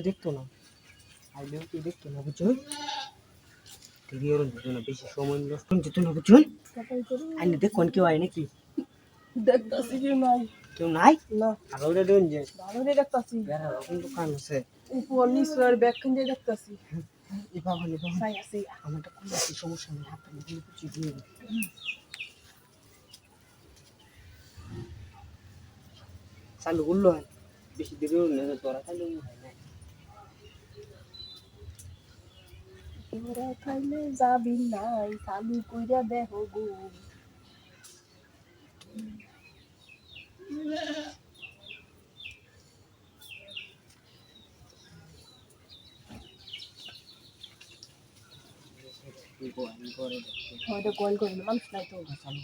দেখতো না আইলেও তুই দেখতো না বুঝছ তুই ওরম যেত না বেশি সময় নষ্ট যেত না বুঝছ আইনে দেখ কোন কেউ আয় নাকি দেখতাছি। কি নাই কেউ নাই না যে দেখতাছি। বেড়া রকম দোকান আছে। উপর নিচের ব্যাগ দেখতাছি। এ বাবা সাই আছে। আমারটা খুব আছে সমস্যা নেই হাতটা নিয়ে কিছু দিয়ে চালু করল হয়। বেশি দেরি হলো তোরা চালু হয় না। তোরা খাইলে যাবি নাই চালু কইরা দেহ গো তুই কো আমি করে দেখছি হয়তো গোল করে মানুষ নাই তো চালু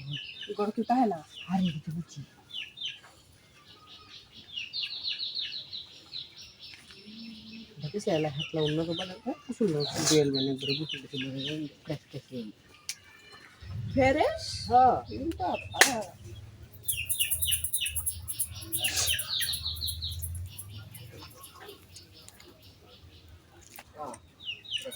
কি তাহে না? হারিয়ে দিতে বুঝছি। দেখেছি এলা হাতলা উন্নত বানাতে আসল সিরিয়াল মানে ধরে বুঝতে দিছিল প্র্যাকটিস ফেরেশ? হ্যাঁ।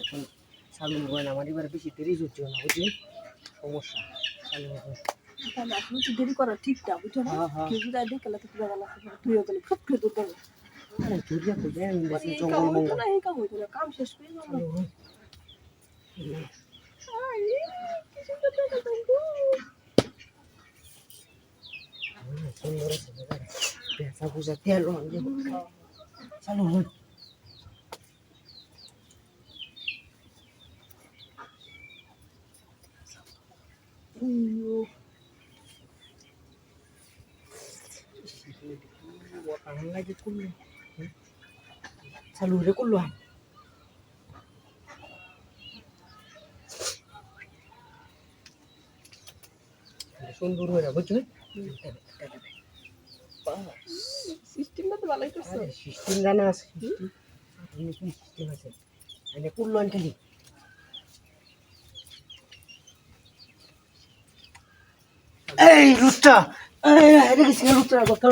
এখন। চালু হয় না আমার এবার বেশি দেরি হচ্ছে না বুঝলি? সমস্যা হবে তাহলে এখন তো দেরি করা ঠিকটা বুঝছ না? হ্যাঁ, হ্যাঁ। কেউ যদি দেখে তো তুই গেল দূর কাম শেষ করে হয় সুন্দর তেল চালু হয় লাগে করল চালু রে করল সুন্দর হয়ে যাব বুঝলি সিস্টেমটা তো ভালোই করছ সিস্টেম জানা আছে সিস্টেম মানে এই রুটটা এই রে গেছি রুটটা কথা